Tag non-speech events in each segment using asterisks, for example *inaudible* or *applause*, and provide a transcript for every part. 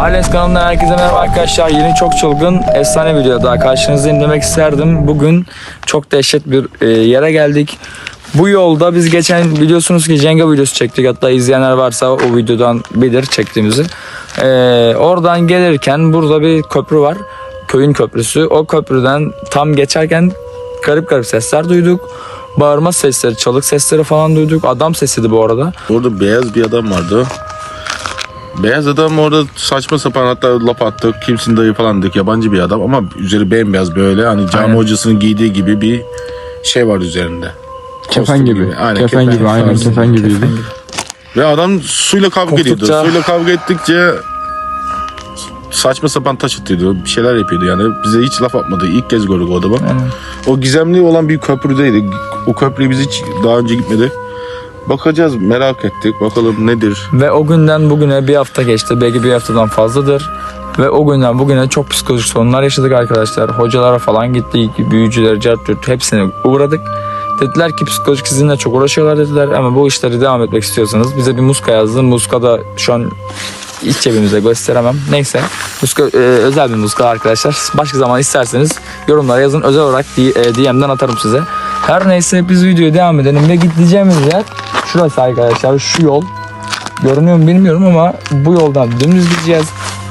Ailesi kanalından herkese merhaba arkadaşlar. Yeni çok çılgın efsane video daha karşınızdayım demek isterdim. Bugün çok dehşet bir e, yere geldik. Bu yolda biz geçen biliyorsunuz ki Jenga videosu çektik. Hatta izleyenler varsa o videodan bilir çektiğimizi. E, oradan gelirken burada bir köprü var. Köyün köprüsü. O köprüden tam geçerken garip garip sesler duyduk. Bağırma sesleri, çalık sesleri falan duyduk. Adam sesiydi bu arada. Orada beyaz bir adam vardı. Beyaz adam orada saçma sapan hatta laf attı. Kimsin dayı falan dedik. Yabancı bir adam ama üzeri bembeyaz böyle. Hani cami Aynen. hocasının giydiği gibi bir şey var üzerinde. Kefen Kostüm gibi. Aynen, kefen, gibi aynen kefen gibiydi. Ve adam suyla kavga Korktukça- ediyordu. Suyla kavga ettikçe saçma sapan taş atıyordu. Bir şeyler yapıyordu yani. Bize hiç laf atmadı. İlk kez gördük o adamı. Aynen. O gizemli olan bir köprüdeydi. O köprüye biz hiç daha önce gitmedik. Bakacağız merak ettik. Bakalım nedir? Ve o günden bugüne bir hafta geçti. Belki bir haftadan fazladır. Ve o günden bugüne çok psikolojik sorunlar yaşadık arkadaşlar. Hocalara falan gittik. Büyücüler, cart hepsine uğradık. Dediler ki psikolojik sizinle çok uğraşıyorlar dediler. Ama bu işleri devam etmek istiyorsanız bize bir muska yazdı. Muska da şu an iç cebimizde gösteremem. Neyse. Muska e, özel bir muska arkadaşlar. Başka zaman isterseniz yorumlara yazın. Özel olarak D- e, DM'den atarım size. Her neyse biz videoya devam edelim ve gideceğimiz yer şurası arkadaşlar. Şu yol. Görünüyor mu bilmiyorum ama bu yoldan dümdüz gideceğiz.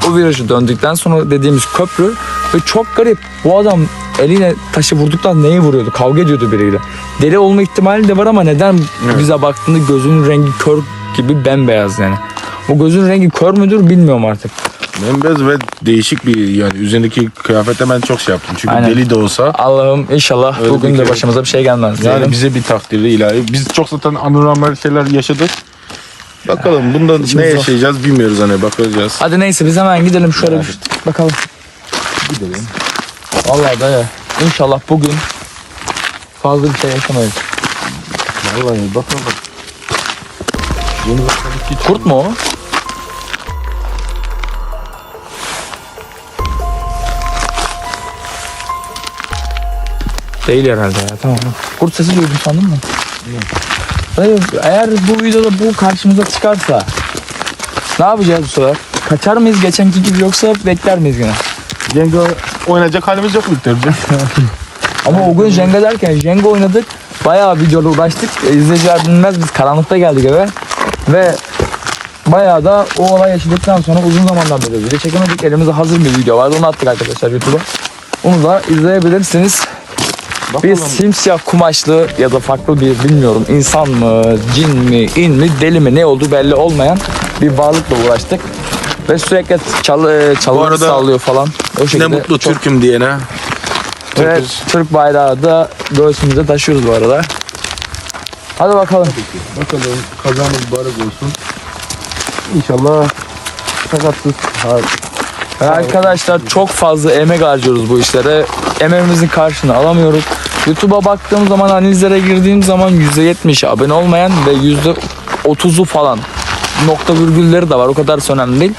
O virajı döndükten sonra dediğimiz köprü ve çok garip. Bu adam eliyle taşı vurduktan neyi vuruyordu? Kavga ediyordu biriyle. Deli olma ihtimali de var ama neden bize baktığında gözünün rengi kör gibi bembeyaz yani. O gözün rengi kör müdür bilmiyorum artık. Bembeyaz ve değişik bir yani üzerindeki kıyafete ben çok şey yaptım. Çünkü Aynen. deli de olsa Allah'ım inşallah Öyle bugün bir de kere- başımıza bir şey gelmez. yani diyelim. bize bir takdirde ilahi. Biz çok zaten anormal şeyler yaşadık. Bakalım bunda ne zor. yaşayacağız bilmiyoruz hani bakacağız. Hadi neyse biz hemen gidelim şöyle bir bakalım. Gidelim. Vallahi dayı inşallah bugün fazla bir şey yaşamayız. Vallahi bakalım. Kurt mu o? Değil herhalde ya tamam. Kurt sesi duydum sandın mı? Dayı eğer bu videoda bu karşımıza çıkarsa ne yapacağız bu sefer? Kaçar mıyız geçenki gibi yoksa bekler miyiz yine? Jenga oynayacak halimiz yok Victor'cum. *laughs* Ama o gün Jenga derken Jenga oynadık. Bayağı videoda uğraştık. E, İzleyiciler bilmez biz karanlıkta geldik eve. Ve bayağı da o olay yaşadıktan sonra uzun zamandan beri video çekemedik. Elimizde hazır bir video vardı. Onu attık arkadaşlar YouTube'a. Onu da izleyebilirsiniz. Bir simsiyah kumaşlı ya da farklı bir bilmiyorum insan mı, cin mi, in mi, deli mi ne olduğu belli olmayan bir varlıkla uğraştık. Ve sürekli çal, e, arada sallıyor falan. O şekilde ne mutlu çok- Türk'üm diyene. ve Türk'üz. Türk bayrağı da göğsümüzde taşıyoruz bu arada. Hadi bakalım. Bakalım kazamız mübarek olsun. İnşallah sakatsız. Arkadaşlar çok fazla emek harcıyoruz bu işlere. Emeğimizin karşılığını alamıyoruz. YouTube'a baktığım zaman analizlere girdiğim zaman %70 abone olmayan ve %30'u falan nokta virgülleri de var. O kadar önemli değil.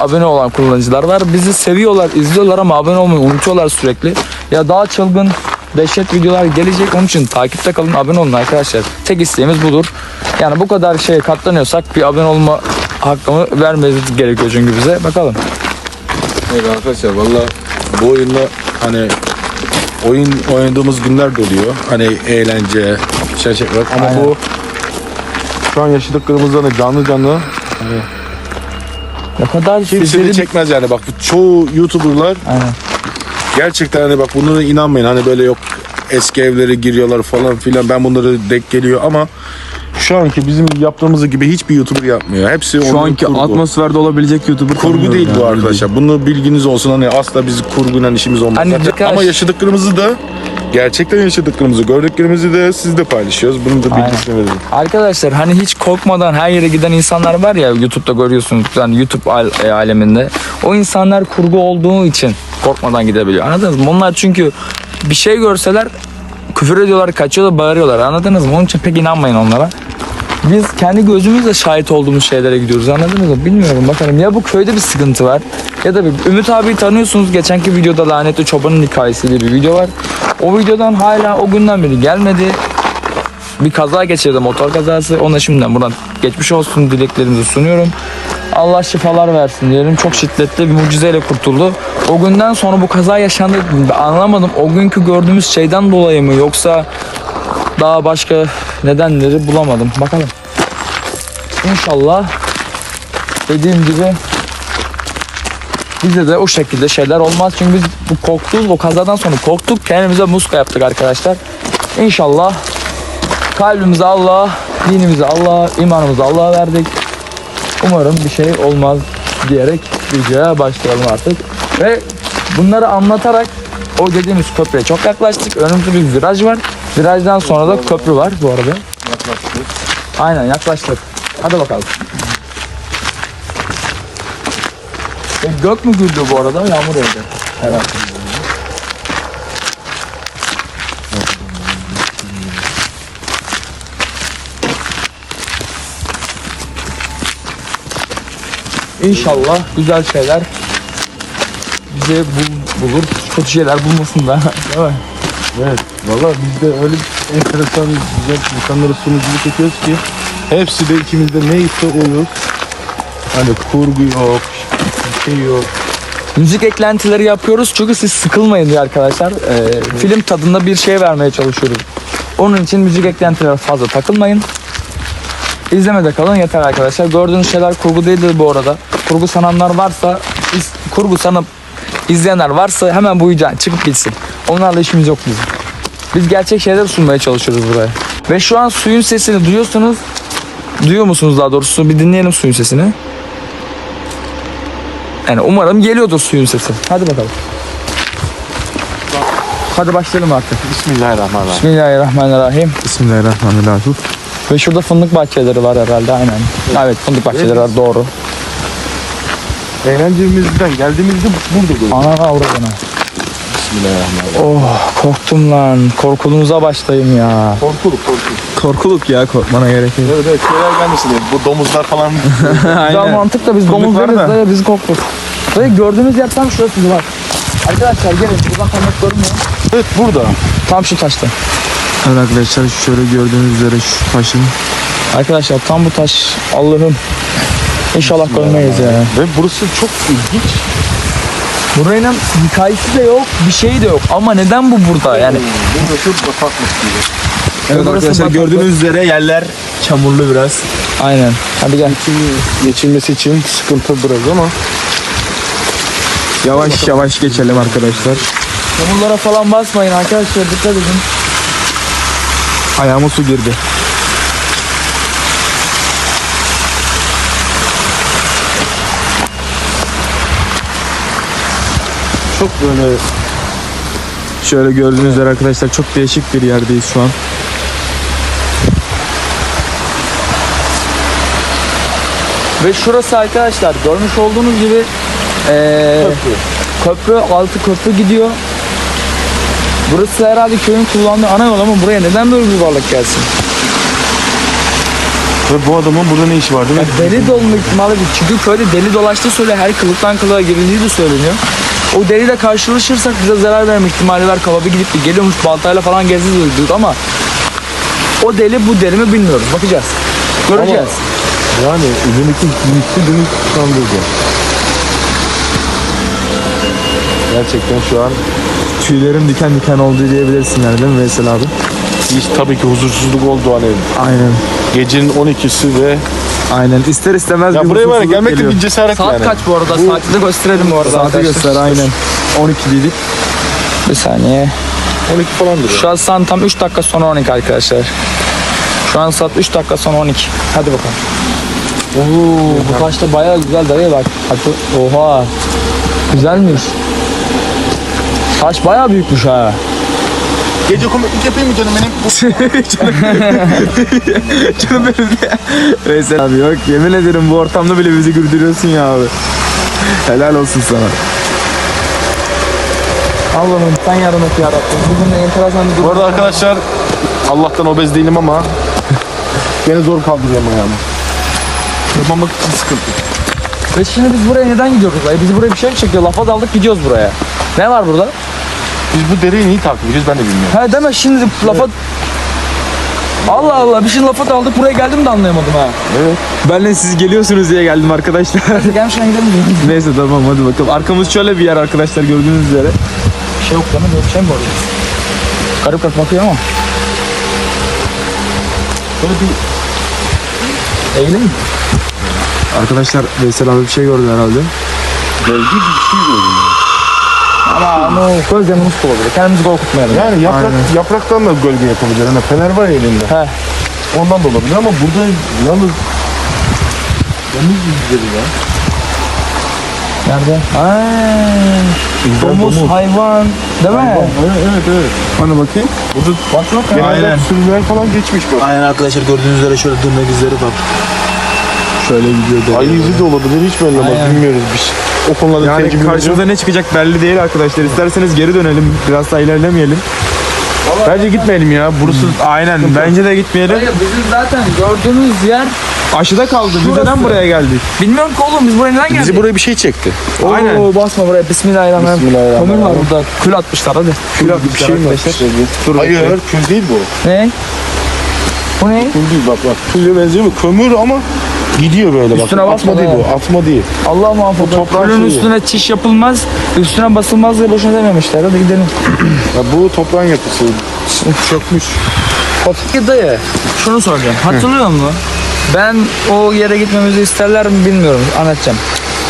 Abone olan kullanıcılar var. Bizi seviyorlar, izliyorlar ama abone olmayı unutuyorlar sürekli. Ya daha çılgın dehşet videolar gelecek. Onun için takipte kalın, abone olun arkadaşlar. Tek isteğimiz budur. Yani bu kadar şeye katlanıyorsak bir abone olma hakkını vermemiz gerekiyor çünkü bize. Bakalım. Evet arkadaşlar valla bu oyunla hani oyun oynadığımız günler de oluyor. Hani eğlence, şey olarak ama Aynen. bu şu an yaşadıklarımızda hani canlı canlı hani Ne kadar kimse de çekmez yani bak bu çoğu YouTuber'lar Aynen. gerçekten hani bak bunlara inanmayın hani böyle yok eski evlere giriyorlar falan filan ben bunları denk geliyor ama şu anki bizim yaptığımız gibi hiçbir YouTuber yapmıyor. Hepsi Şu onun anki kurgu. atmosferde olabilecek YouTuber Kurgu tanımıyorum değil bu yani, arkadaşlar. Bunu bilginiz olsun. Hani asla biz kurguyla işimiz olmaz. Hani zaten. Ama yaşadıklarımızı da gerçekten yaşadıklarımızı, gördüklerimizi de sizle paylaşıyoruz. Bunun da Aynen. bilgisini verelim. Arkadaşlar hani hiç korkmadan her yere giden insanlar var ya YouTube'da görüyorsunuz yani YouTube al- e, aleminde. O insanlar kurgu olduğu için korkmadan gidebiliyor. Anladınız mı? Onlar çünkü bir şey görseler küfür ediyorlar, kaçıyorlar, bağırıyorlar. Anladınız mı? Onun için pek inanmayın onlara. Biz kendi gözümüzle şahit olduğumuz şeylere gidiyoruz anladınız mı? Bilmiyorum bakalım ya bu köyde bir sıkıntı var ya da bir Ümit abiyi tanıyorsunuz geçenki videoda lanetli çobanın hikayesi diye bir video var. O videodan hala o günden beri gelmedi bir kaza geçirdi motor kazası. Ona şimdiden buradan geçmiş olsun dileklerimizi sunuyorum. Allah şifalar versin diyelim. Çok şiddetli bir mucizeyle kurtuldu. O günden sonra bu kaza yaşandı. Anlamadım. O günkü gördüğümüz şeyden dolayı mı yoksa daha başka nedenleri bulamadım. Bakalım. İnşallah dediğim gibi Bizde de o şekilde şeyler olmaz. Çünkü biz bu korktuğumuz o kazadan sonra korktuk. Kendimize muska yaptık arkadaşlar. İnşallah kalbimize Allah, dinimize Allah, imanımıza Allah verdik. Umarım bir şey olmaz diyerek videoya başlayalım artık. Ve bunları anlatarak o dediğimiz köprüye çok yaklaştık. Önümüzde bir viraj var. Virajdan sonra da köprü var bu arada. Aynen yaklaştık. Hadi bakalım. E, gök mü güldü bu arada? Yağmur yağdı. Herhalde. İnşallah güzel şeyler bize bul- bulur. Kötü şeyler bulmasın da. *laughs* Değil mi? Evet. Valla biz de öyle enteresan güzel insanlara sunuculuk yapıyoruz ki hepsi de ikimizde neyse o yok. Hani kurgu yok, bir şey yok. Müzik eklentileri yapıyoruz çünkü siz sıkılmayın diye arkadaşlar. Ee, film tadında bir şey vermeye çalışıyoruz. Onun için müzik eklentileri fazla takılmayın. İzlemede kalın yeter arkadaşlar. Gördüğünüz şeyler kurgu değildir bu arada. Kurgu sananlar varsa, iz- kurgu sanıp izleyenler varsa hemen bu yüzden çıkıp gitsin. Onlarla işimiz yok bizim. Biz gerçek şeyler sunmaya çalışıyoruz buraya. Ve şu an suyun sesini duyuyorsunuz. Duyuyor musunuz daha doğrusu? Bir dinleyelim suyun sesini. Yani umarım geliyordur suyun sesi. Hadi bakalım. Hadi başlayalım artık. Bismillahirrahmanirrahim. Bismillahirrahmanirrahim. Bismillahirrahmanirrahim. Ve şurada fındık bahçeleri var herhalde aynen. Evet fındık bahçeleri var doğru. Eğlencemizden geldiğimizde burada duyduk. Ana avradına. Bismillahirrahmanirrahim. Oh korktum lan. Korkulunuza başlayayım ya. Korkuluk korkuluk. Korkuluk ya korkmana gerek yok. Evet evet şeyler gelmesin diye. Bu domuzlar falan. *laughs* Güzel mantık da biz Fındık domuz var deriz da. de biz korktuk. Ve gördüğünüz yer tam şurası var. Arkadaşlar gelin buradan parmak görünmüyor. evet burada. Tam şu taşta. Evet arkadaşlar şöyle gördüğünüz üzere şu taşın Arkadaşlar tam bu taş Allah'ım. İnşallah görmeyiz ya. Ve burası çok ilginç. Burayla hikayesi de yok, bir şey de yok. Ama neden bu burada? Yani Burası bataklık gibi. Evet Burası arkadaşlar bataklık. gördüğünüz üzere yerler çamurlu biraz. aynen. Hadi gel. Geçilmesi için sıkıntı biraz ama. Yavaş yavaş geçelim arkadaşlar. Çamurlara falan basmayın arkadaşlar dikkat edin. Ayağıma su girdi. Çok böyle Şöyle gördüğünüz üzere arkadaşlar çok değişik bir yerdeyiz şu an. Ve şurası arkadaşlar görmüş olduğunuz gibi eee, köprü. altı köprü gidiyor. Burası herhalde köyün kullandığı ana yol ama buraya neden böyle bir varlık gelsin? Ve bu adamın burada ne işi var değil mi? Ya deli dolma ihtimali bir. Çünkü köyde deli dolaştığı söyle her kılıktan kılığa girildiği de söyleniyor. O deliyle karşılaşırsak bize zarar verme ihtimali var. Kaba bir gidip bir geliyormuş baltayla falan gezdi duyduk ama o deli bu deli mi bilmiyoruz. Bakacağız. Göreceğiz. Yani üzerindeki giysi beni kandırdı. Gerçekten şu an Tüylerim diken diken oldu diyebilirsin yani değil mi Veysel abi? hiç tabii ki huzursuzluk oldu hani Aynen. gecenin 12'si ve Aynen. İster istemez ya bir buraya var ya huzursuzluk gelmek de geliyor. bir cesaret Saat yani. kaç bu arada? Saati de gösterelim bu arada. Saati arkadaşlar. göster aynen. 12 dedik. Bir saniye. 12 falandır. ya. Şu an saat tam 3 dakika sonra 12 arkadaşlar. Şu an saat 3 dakika sonra 12. Hadi bakalım. Oo, bu taş da bayağı güzel dayı bak. Hadi- Oha. Güzelmiş. Taş bayağı büyükmüş ha. Gece komiklik yapayım mı canım benim? *laughs* Canım benim de. Veysel abi yok yemin ederim bu ortamda bile bizi güldürüyorsun ya abi. Helal olsun sana. Allah'ım sen yardım et yarabbim. Bugün de enteresan bir. Bu arada arkadaşlar Allah'tan obez değilim ama *laughs* gene zor kaldırıyorum ayağımı. Yapmamak için sıkıntı. Ve şimdi biz buraya neden gidiyoruz? Ay, bizi buraya bir şey mi çekiyor? Lafa daldık gidiyoruz buraya. Ne var burada? Biz bu dereyi niye takip ediyoruz ben de bilmiyorum. He deme şimdi lafa... Allah Allah bir şey lafa daldık buraya geldim de anlayamadım ha. Evet. Ben de siz geliyorsunuz diye geldim arkadaşlar. Hadi gelmişken gidelim? *laughs* Neyse tamam hadi bakalım. Arkamız şöyle bir yer arkadaşlar gördüğünüz üzere. Bir şey yok değil mi? Böyle bir şey mi var? Garip garip bakıyor ama. Böyle bir... Eğilim mi? Arkadaşlar Veysel abi bir şey gördü herhalde. Gölge bir şey gördüm. Ama onu gözlerimiz olabilir. Kendimizi korkutmayalım. Yani yaprak, yapraktan da gölge yapabilir. Hani fener var ya elinde. He. Ondan da olabilir ama burada yalnız domuz izleri ya. Nerede? Ay, domuz, domuz. hayvan. Değil mi? Evet evet evet. Bana bakayım. Burada Bak bak genelde Aynen. sürüler falan geçmiş bak. Aynen arkadaşlar gördüğünüz üzere şöyle tırnak izleri var. Şöyle gidiyor. Ayı izi de olabilir hiç belli. Aynen. Bilmiyoruz şey. O konularda Yani tecrübemiz yok. karşımıza ne çıkacak belli değil arkadaşlar. İsterseniz geri dönelim. Biraz daha ilerlemeyelim. Bence gitmeyelim ya. Burası Aynen. Bence de gitmeyelim. Hayır bizim zaten gördüğümüz yer Aşıda kaldı. Biz neden buraya geldik? bilmiyorum ki oğlum biz buraya neden geldik? bizi buraya bir şey çekti. Aynen. Oo, basma buraya. Bismillahirrahmanirrahim. Bismillahirrahmanirrahim. Kömür var burada. Kül atmışlar hadi. Kül Bir şey mi arkadaşlar. atmışlar? Dur Hayır kül değil bu. Ne? Bu ne? Kül değil bak bak. Külle benziyor mu? Kömür ama gidiyor böyle bak. Üstüne basma atma değil bu. Atma değil. Allah muhafaza. toprağın Külün şeyi. üstüne çiş yapılmaz, üstüne basılmaz diye boşuna dememişler. Hadi gidelim. Ya bu toprağın yapısı. Çökmüş. Peki dayı, şunu soracağım. Hatırlıyor musun? Ben o yere gitmemizi isterler mi bilmiyorum. Anlatacağım.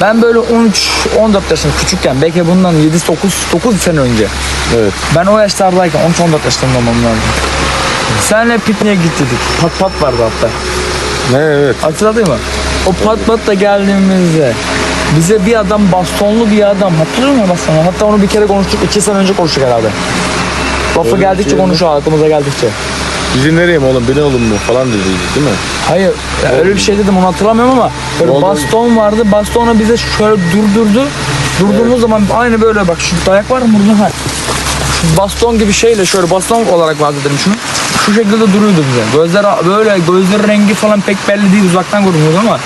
Ben böyle 13 14 yaşında küçükken belki bundan 7 9 9 sene önce. Evet. Ben o yaşlardayken 13 14 yaşlarında olmam lazım. Senle pikniğe gittik. Pat pat vardı hatta. Evet. Hatırladın mı? O pat patla geldiğimizde bize bir adam bastonlu bir adam hatırlıyor musun bastonlu? Hatta onu bir kere konuştuk. iki sene önce konuştuk herhalde. Lafı Öyle bir geldikçe şey mi? konuşuyor aklımıza geldikçe. Bizi nereye mi oğlum? Beni oğlum mu? Falan dedi değil mi? Hayır ya öyle bir şey dedim onu hatırlamıyorum ama böyle Oldu. baston vardı. Bastonla bize şöyle durdurdu. Durduğumuz zaman aynı böyle bak şu dayak var mı burada? Ha. Şu baston gibi şeyle şöyle baston olarak vardı dedim şunu. Şu şekilde duruyordu bize. Gözler böyle gözler rengi falan pek belli değil uzaktan görünüyordu ama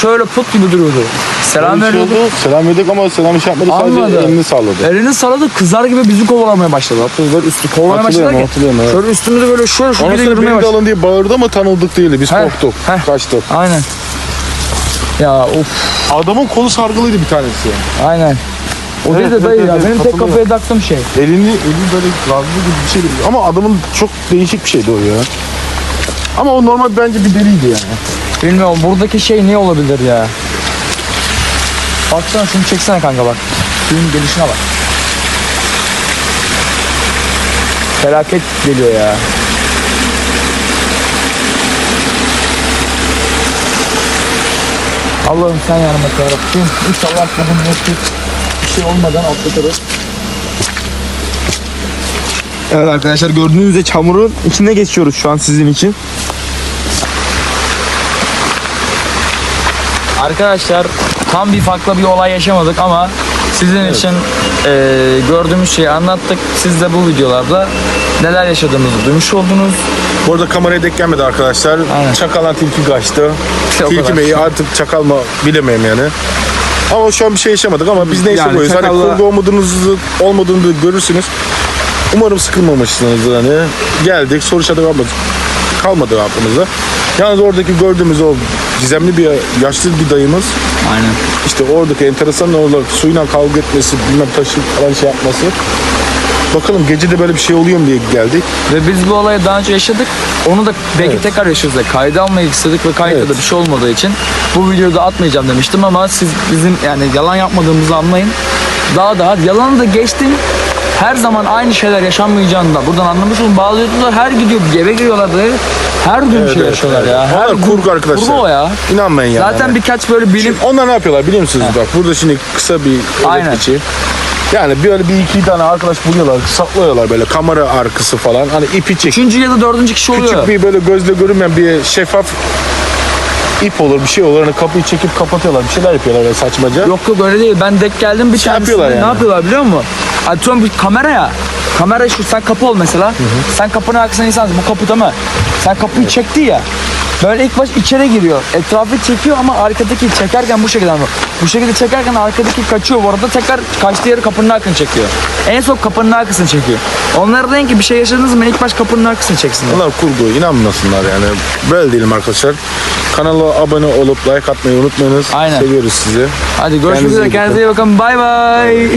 şöyle put gibi duruyordu. Selam şey veriyordu. oldu. Selam verdik ama selam şey yapmadı. Sadece elini salladı. Elini salladı kızar gibi bizi kovalamaya başladı. Hatta böyle üstü kovalamaya Hatırlıyorum, başladı ki. hatırlıyorum, evet. Şöyle üstümüzde böyle şöyle şu şekilde sonra yürümeye beni de başladı. alın diye bağırdı ama tanıdık değildi. Biz Heh, korktuk. heh. Kaçtık. Aynen. Ya of Adamın kolu sargılıydı bir tanesi. aynen. O Evet, değil de dayı evet, ya. evet, Benim tek kafaya taktığım şey. Elini, eli böyle gazlı gibi bir şeydi. Ama adamın çok değişik bir şeydi o ya. Ama o normal bence bir deliydi yani. Bilmiyorum buradaki şey ne olabilir ya? Baksana şunu çeksene kanka bak. Suyun gelişine bak. Felaket geliyor ya. Allah'ım sen yanıma yarabbim. İnşallah bugün nasip şey olmadan atlatırız. Evet arkadaşlar gördüğünüz üzere çamurun içinde geçiyoruz şu an sizin için. Arkadaşlar tam bir farklı bir olay yaşamadık ama sizin için eee, gördüğümüz şeyi anlattık. Siz de bu videolarda neler yaşadığımızı duymuş oldunuz. Bu arada kameraya denk gelmedi arkadaşlar. Aynen. Çakalan tilki kaçtı. O tilki artık çakal mı bilemeyim yani. Ama şu an bir şey yaşamadık ama biz neyse Yani boyuz. Hani kurgu olmadığınızı, olmadığını da görürsünüz. Umarım sıkılmamışsınızdır hani. Geldik soru işareti kalmadı, kalmadı aklımızda. Yalnız oradaki gördüğümüz o gizemli bir yaşlı bir dayımız Aynen. işte oradaki enteresan olarak suyla kavga etmesi, bilmem taşı falan şey yapması. Bakalım gece de böyle bir şey oluyor mu diye geldik. Ve biz bu olayı daha önce yaşadık. Onu da belki Evet. tekrar yaşarız da kayda almayı istedik ve kayıtta Evet. da bir şey olmadığı için bu videoyu da atmayacağım demiştim ama siz bizim yani yalan yapmadığımızı anlayın. Daha daha yalanı da geçtim. Her zaman aynı şeyler yaşanmayacağını da buradan anlamış olun. Bazı YouTube'lar her gidiyor eve giriyorlar da her gün bir şey evet, yaşıyorlar evet. ya. Her Onlar kurgu arkadaşlar. Kurgu o ya. İnanmayın yani. Zaten birkaç böyle bilim Onlar ne yapıyorlar biliyor musunuz? Bak burada şimdi kısa bir Aynen. geçeyim. Yani böyle bir iki tane arkadaş buluyorlar, saklıyorlar böyle kamera arkası falan. Hani ipi çek. üçüncü ya da dördüncü kişi oluyor. Küçük bir böyle gözle görünmeyen bir şeffaf ip olur bir şey olur. Hani kapıyı çekip kapatıyorlar. Bir şeyler yapıyorlar böyle saçmaca. Yok yok öyle değil. Ben denk geldim bir Şey yapıyorlar Ne yani. yapıyorlar biliyor musun? Atıyorum bir kamera ya. Kamera şu sen kapı ol mesela. Sen kapının arkasında insansın. Bu kapı değil mi? Sen kapıyı çekti ya. Böyle ilk baş içeri giriyor. Etrafı çekiyor ama arkadaki çekerken bu şekilde ama. Bu şekilde çekerken arkadaki kaçıyor. Bu arada tekrar kaçtığı yeri kapının arkasını çekiyor. En son kapının arkasını çekiyor. Onlara deyin ki bir şey yaşadınız mı ilk baş kapının arkasını çeksinler. Bunlar kurgu inanmasınlar yani. Böyle değilim arkadaşlar. Kanala abone olup like atmayı unutmayınız. Aynen. Seviyoruz sizi. Hadi görüşmek üzere. Kendinize iyi bakın. Bay bay.